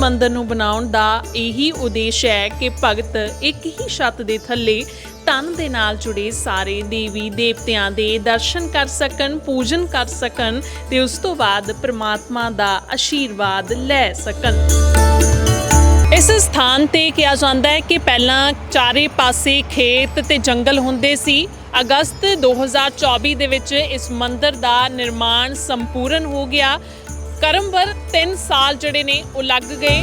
ਮੰਦਰ ਨੂੰ ਬਣਾਉਣ ਦਾ ਇਹੀ ਉਦੇਸ਼ ਹੈ ਕਿ ਭਗਤ ਇੱਕ ਹੀ ਛੱਤ ਦੇ ਥੱਲੇ ਤਨ ਦੇ ਨਾਲ ਜੁੜੇ ਸਾਰੇ ਦੇਵੀ ਦੇਵਤਿਆਂ ਦੇ ਦਰਸ਼ਨ ਕਰ ਸਕਣ, ਪੂਜਨ ਕਰ ਸਕਣ ਤੇ ਉਸ ਤੋਂ ਬਾਅਦ ਪ੍ਰਮਾਤਮਾ ਦਾ ਆਸ਼ੀਰਵਾਦ ਲੈ ਸਕਣ। ਇਸ ਸਥਾਨ ਤੇ ਕਿਹਾ ਜਾਂਦਾ ਹੈ ਕਿ ਪਹਿਲਾਂ ਚਾਰੇ ਪਾਸੇ ਖੇਤ ਤੇ ਜੰਗਲ ਹੁੰਦੇ ਸੀ। ਅਗਸਤ 2024 ਦੇ ਵਿੱਚ ਇਸ ਮੰਦਿਰ ਦਾ ਨਿਰਮਾਣ ਸੰਪੂਰਨ ਹੋ ਗਿਆ। ਕਰਮਵਰ 3 ਸਾਲ ਜਿਹੜੇ ਨੇ ਉਹ ਲੱਗ ਗਏ।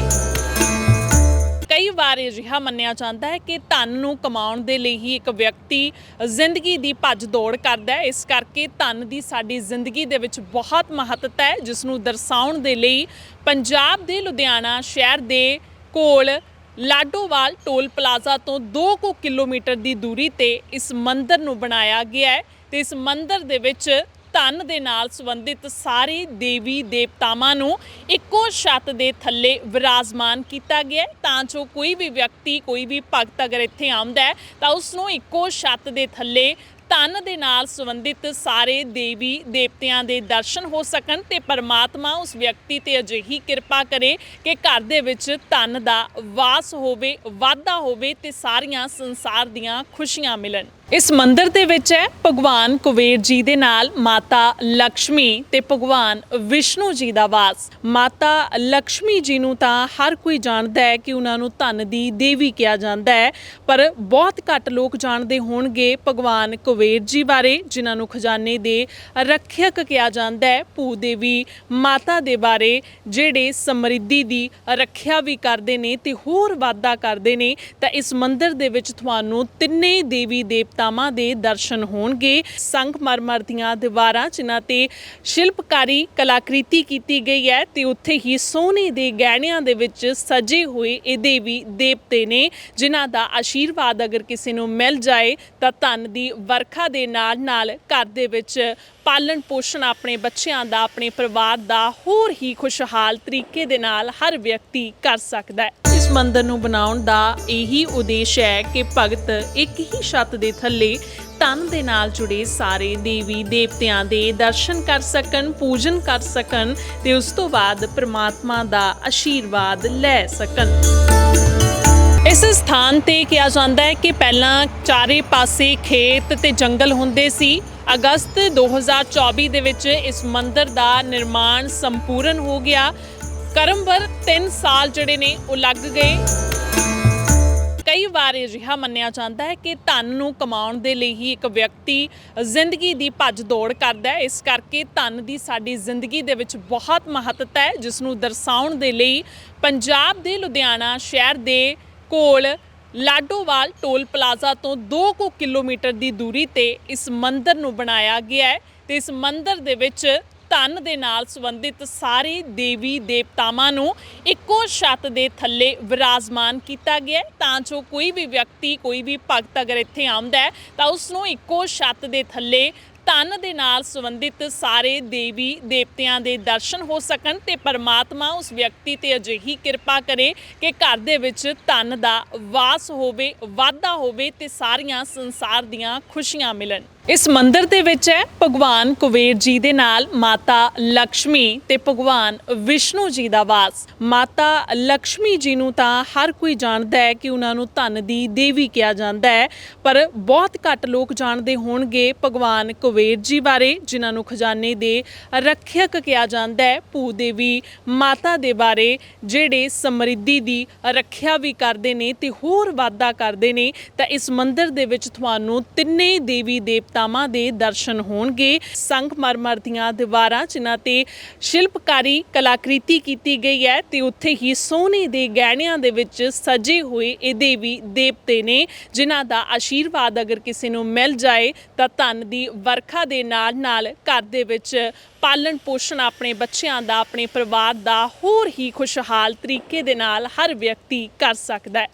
ਕਈ ਵਾਰ ਅਜਿਹਾ ਮੰਨਿਆ ਜਾਂਦਾ ਹੈ ਕਿ ਧਨ ਨੂੰ ਕਮਾਉਣ ਦੇ ਲਈ ਹੀ ਇੱਕ ਵਿਅਕਤੀ ਜ਼ਿੰਦਗੀ ਦੀ ਭੱਜ ਦੌੜ ਕਰਦਾ ਹੈ। ਇਸ ਕਰਕੇ ਧਨ ਦੀ ਸਾਡੀ ਜ਼ਿੰਦਗੀ ਦੇ ਵਿੱਚ ਬਹੁਤ ਮਹੱਤਤਾ ਹੈ ਜਿਸ ਨੂੰ ਦਰਸਾਉਣ ਦੇ ਲਈ ਪੰਜਾਬ ਦੇ ਲੁਧਿਆਣਾ ਸ਼ਹਿਰ ਦੇ ਕੋਲ ਲਾਡੋਵਾਲ ਟੋਲ ਪਲਾਜ਼ਾ ਤੋਂ 2 ਕੁ ਕਿਲੋਮੀਟਰ ਦੀ ਦੂਰੀ ਤੇ ਇਸ ਮੰਦਿਰ ਨੂੰ ਬਣਾਇਆ ਗਿਆ ਹੈ। ਤੇ ਇਸ ਮੰਦਿਰ ਦੇ ਵਿੱਚ ਧਨ ਦੇ ਨਾਲ ਸੰਬੰਧਿਤ ਸਾਰੇ ਦੇਵੀ ਦੇਵਤਾਵਾਂ ਨੂੰ ਇੱਕੋ ਛੱਤ ਦੇ ਥੱਲੇ ਵਿਰਾਜਮਾਨ ਕੀਤਾ ਗਿਆ ਹੈ। ਤਾਂ ਜੋ ਕੋਈ ਵੀ ਵਿਅਕਤੀ, ਕੋਈ ਵੀ ਭਗਤ ਅਗਰ ਇੱਥੇ ਆਉਂਦਾ ਹੈ, ਤਾਂ ਉਸ ਨੂੰ ਇੱਕੋ ਛੱਤ ਦੇ ਥੱਲੇ ਧਨ ਦੇ ਨਾਲ ਸੰਬੰਧਿਤ ਸਾਰੇ ਦੇਵੀ ਦੇਵਤਿਆਂ ਦੇ ਦਰਸ਼ਨ ਹੋ ਸਕਣ ਤੇ ਪਰਮਾਤਮਾ ਉਸ ਵਿਅਕਤੀ ਤੇ ਅਜਿਹੀ ਕਿਰਪਾ ਕਰੇ ਕਿ ਘਰ ਦੇ ਵਿੱਚ ਧਨ ਦਾ ਵਾਸ ਹੋਵੇ, ਵਾਧਾ ਹੋਵੇ ਤੇ ਸਾਰੀਆਂ ਸੰਸਾਰ ਦੀਆਂ ਖੁਸ਼ੀਆਂ ਮਿਲਣ। ਇਸ ਮੰਦਿਰ ਦੇ ਵਿੱਚ ਹੈ, ਭਗਵਾਨ ਕੁਬੇਰ ਜੀ ਦੇ ਨਾਲ, ਮਾਤਾ ਲక్ష్ਮੀ ਤੇ ਭਗਵਾਨ ਵਿਸ਼ਨੂੰ ਜੀ ਦਾ ਵਾਸ। ਮਾਤਾ ਲక్ష్ਮੀ ਜੀ ਨੂੰ ਤਾਂ ਹਰ ਕੋਈ ਜਾਣਦਾ ਹੈ ਕਿ ਉਹਨਾਂ ਨੂੰ ਧਨ ਦੀ ਦੇਵੀ ਕਿਹਾ ਜਾਂਦਾ ਹੈ, ਪਰ ਬਹੁਤ ਘੱਟ ਲੋਕ ਜਾਣਦੇ ਹੋਣਗੇ ਭਗਵਾਨ ਕੁਬੇਰ ਜੀ ਬਾਰੇ, ਜਿਨ੍ਹਾਂ ਨੂੰ ਖਜ਼ਾਨੇ ਦੇ ਰੱਖਿਅਕ ਕਿਹਾ ਜਾਂਦਾ ਹੈ, ਭੂ ਦੇਵੀ ਮਾਤਾ ਦੇ ਬਾਰੇ, ਜਿਹੜੇ ਸਮਰਿੱਧੀ ਦੀ ਰੱਖਿਆ ਵੀ ਕਰਦੇ ਨੇ ਤੇ ਹੋਰ ਵਾਅਦਾ ਕਰਦੇ ਨੇ। ਤਾਂ ਇਸ ਮੰਦਿਰ ਦੇ ਵਿੱਚ ਤੁਹਾਨੂੰ ਤਿੰਨੇ ਦੇਵੀ ਦੇਵ ਦੇਵਤਾਵਾਂ ਦੇ ਦਰਸ਼ਨ ਹੋਣਗੇ। ਸੰਗਮਰਮਰ ਦੀਆਂ ਦੀਵਾਰਾਂ, ਜਿਨ੍ਹਾਂ ਤੇ ਸ਼ਿਲਪਕਾਰੀ ਕਲਾਕ੍ਰਿਤੀ ਕੀਤੀ ਗਈ ਹੈ ਤੇ ਉੱਥੇ ਹੀ ਸੋਨੇ ਦੇ ਗਹਿਣਿਆਂ ਦੇ ਵਿੱਚ ਸਜੇ ਹੋਏ ਇਹ ਦੇਵੀ ਦੇਵਤੇ ਨੇ, ਜਿਨ੍ਹਾਂ ਦਾ ਆਸ਼ੀਰਵਾਦ ਅਗਰ ਕਿਸੇ ਨੂੰ ਮਿਲ ਜਾਏ ਤਾਂ ਧਨ ਦੀ ਵਰਖਾ ਦੇ ਨਾਲ ਨਾਲ ਘਰ ਦੇ ਵਿੱਚ ਪਾਲਣ ਪੋਸ਼ਣ ਆਪਣੇ ਬੱਚਿਆਂ ਦਾ, ਆਪਣੇ ਪਰਿਵਾਰ ਦਾ ਹੋਰ ਹੀ ਖੁਸ਼ਹਾਲ ਤਰੀਕੇ ਦੇ ਨਾਲ ਹਰ ਵਿਅਕਤੀ ਕਰ ਸਕਦਾ ਹੈ। ਇਸ ਮੰਦਿਰ ਨੂੰ ਬਣਾਉਣ ਦਾ ਇਹੀ ਉਦੇਸ਼ ਹੈ ਕਿ ਭਗਤ ਇੱਕ ਹੀ ਛੱਤ ਦੇ ਥੱਲੇ ਤਨ ਦੇ ਨਾਲ ਜੁੜੇ ਸਾਰੇ ਦੇਵੀ ਦੇਵਤਿਆਂ ਦੇ ਦਰਸ਼ਨ ਕਰ ਸਕਣ, ਪੂਜਨ ਕਰ ਸਕਣ ਤੇ ਉਸ ਤੋਂ ਬਾਅਦ ਪ੍ਰਮਾਤਮਾ ਦਾ ਆਸ਼ੀਰਵਾਦ ਲੈ ਸਕਣ। ਇਸ ਸਥਾਨ ਤੇ ਕਿਹਾ ਜਾਂਦਾ ਹੈ ਕਿ ਪਹਿਲਾਂ ਚਾਰੇ ਪਾਸੇ ਖੇਤ ਤੇ ਜੰਗਲ ਹੁੰਦੇ ਸੀ। ਅਗਸਤ 2024 ਦੇ ਵਿੱਚ ਇਸ ਮੰਦਿਰ ਦਾ ਨਿਰਮਾਣ ਸੰਪੂਰਨ ਹੋ ਗਿਆ। ਕਰਮਵਰ 3 ਸਾਲ ਜਿਹੜੇ ਨੇ, ਉਹ ਲੱਗ ਗਏ। ਕਈ ਵਾਰ ਅਜਿਹਾ ਮੰਨਿਆ ਜਾਂਦਾ ਹੈ ਕਿ ਧਨ ਨੂੰ ਕਮਾਉਣ ਦੇ ਲਈ ਹੀ ਇੱਕ ਵਿਅਕਤੀ ਜ਼ਿੰਦਗੀ ਦੀ ਭੱਜ ਦੌੜ ਕਰਦਾ ਹੈ। ਇਸ ਕਰਕੇ ਧਨ ਦੀ ਸਾਡੀ ਜ਼ਿੰਦਗੀ ਦੇ ਵਿੱਚ ਬਹੁਤ ਮਹੱਤਤਾ ਹੈ, ਜਿਸ ਨੂੰ ਦਰਸਾਉਣ ਦੇ ਲਈ ਪੰਜਾਬ ਦੇ ਲੁਧਿਆਣਾ ਸ਼ਹਿਰ ਦੇ ਕੋਲ ਲਾਡੋਵਾਲ ਟੋਲ ਪਲਾਜ਼ਾ ਤੋਂ 2 ਕੁ ਕਿਲੋਮੀਟਰ ਦੀ ਦੂਰੀ ਤੇ ਇਸ ਮੰਦਿਰ ਨੂੰ ਬਣਾਇਆ ਗਿਆ ਹੈ ਤੇ ਇਸ ਮੰਦਿਰ ਦੇ ਵਿੱਚ ਧਨ ਦੇ ਨਾਲ ਸੰਬੰਧਿਤ ਸਾਰੇ ਦੇਵੀ ਦੇਵਤਾਵਾਂ ਨੂੰ ਇੱਕੋ ਛੱਤ ਦੇ ਥੱਲੇ ਵਿਰਾਜਮਾਨ ਕੀਤਾ ਗਿਆ ਤਾਂ ਜੋ ਕੋਈ ਵੀ ਵਿਅਕਤੀ, ਕੋਈ ਵੀ ਭਗਤ ਅਗਰ ਇੱਥੇ ਆਉਂਦਾ ਹੈ, ਤਾਂ ਉਸ ਨੂੰ ਇੱਕੋ ਛੱਤ ਦੇ ਥੱਲੇ ਧਨ ਦੇ ਨਾਲ ਸੰਬੰਧਿਤ ਸਾਰੇ ਦੇਵੀ ਦੇਵਤਿਆਂ ਦੇ ਦਰਸ਼ਨ ਹੋ ਸਕਣ ਤੇ ਪਰਮਾਤਮਾ ਉਸ ਵਿਅਕਤੀ ਤੇ ਅਜਿਹੀ ਕਿਰਪਾ ਕਰੇ ਕਿ ਘਰ ਦੇ ਵਿੱਚ ਧਨ ਦਾ ਵਾਸ ਹੋਵੇ, ਵਾਧਾ ਹੋਵੇ ਤੇ ਸਾਰੀਆਂ ਸੰਸਾਰ ਦੀਆਂ ਖੁਸ਼ੀਆਂ ਮਿਲਣ। ਇਸ ਮੰਦਿਰ ਦੇ ਵਿੱਚ ਹੈ, ਭਗਵਾਨ ਕੁਬੇਰ ਜੀ ਦੇ ਨਾਲ ਮਾਤਾ ਲక్ష్ਮੀ ਤੇ ਭਗਵਾਨ ਵਿਸ਼ਨੂੰ ਜੀ ਦਾ ਵਾਸ। ਮਾਤਾ ਲక్ష్ਮੀ ਜੀ ਨੂੰ ਤਾਂ ਹਰ ਕੋਈ ਜਾਣਦਾ ਹੈ ਕਿ ਉਹਨਾਂ ਨੂੰ ਧਨ ਦੀ ਦੇਵੀ ਕਿਹਾ ਜਾਂਦਾ ਹੈ, ਪਰ ਬਹੁਤ ਘੱਟ ਲੋਕ ਜਾਣਦੇ ਹੋਣਗੇ ਭਗਵਾਨ ਕੁਬੇਰ ਜੀ ਬਾਰੇ, ਜਿਨ੍ਹਾਂ ਨੂੰ ਖਜ਼ਾਨੇ ਦੇ ਰੱਖਿਅਕ ਕਿਹਾ ਜਾਂਦਾ ਹੈ, ਭੂ ਦੇਵੀ ਮਾਤਾ ਦੇ ਬਾਰੇ, ਜਿਹੜੇ ਸਮਰਿੱਧੀ ਦੀ ਰੱਖਿਆ ਵੀ ਕਰਦੇ ਨੇ ਤੇ ਹੋਰ ਵਾਅਦਾ ਕਰਦੇ ਨੇ। ਤਾਂ ਇਸ ਮੰਦਿਰ ਦੇ ਵਿੱਚ ਤੁਹਾਨੂੰ ਤਿੰਨੇ ਦੇਵੀ ਦੇ ਦੇਵਤਾਵਾਂ ਦੇ ਦਰਸ਼ਨ ਹੋਣਗੇ। ਸੰਗਮਰਮਰ ਦੀਆਂ ਦੀਵਾਰਾਂ, ਜਿਨ੍ਹਾਂ ਤੇ ਸ਼ਿਲਪਕਾਰੀ ਕਲਾਕ੍ਰਿਤੀ ਕੀਤੀ ਗਈ ਹੈ ਤੇ ਉੱਥੇ ਹੀ ਸੋਨੇ ਦੇ ਗਹਿਣਿਆਂ ਦੇ ਵਿੱਚ ਸਜੇ ਹੋਏ ਇਹ ਦੇਵੀ ਦੇਵਤੇ ਨੇ, ਜਿਨ੍ਹਾਂ ਦਾ ਆਸ਼ੀਰਵਾਦ ਅਗਰ ਕਿਸੇ ਨੂੰ ਮਿਲ ਜਾਏ, ਤਾਂ ਧਨ ਦੀ ਵਰਖਾ ਦੇ ਨਾਲ ਨਾਲ ਘਰ ਦੇ ਵਿੱਚ ਪਾਲਣ ਪੋਸ਼ਣ ਆਪਣੇ ਬੱਚਿਆਂ ਦਾ, ਆਪਣੇ ਪਰਿਵਾਰ ਦਾ ਹੋਰ ਹੀ ਖੁਸ਼ਹਾਲ ਤਰੀਕੇ ਦੇ ਨਾਲ ਹਰ ਵਿਅਕਤੀ ਕਰ ਸਕਦਾ ਹੈ।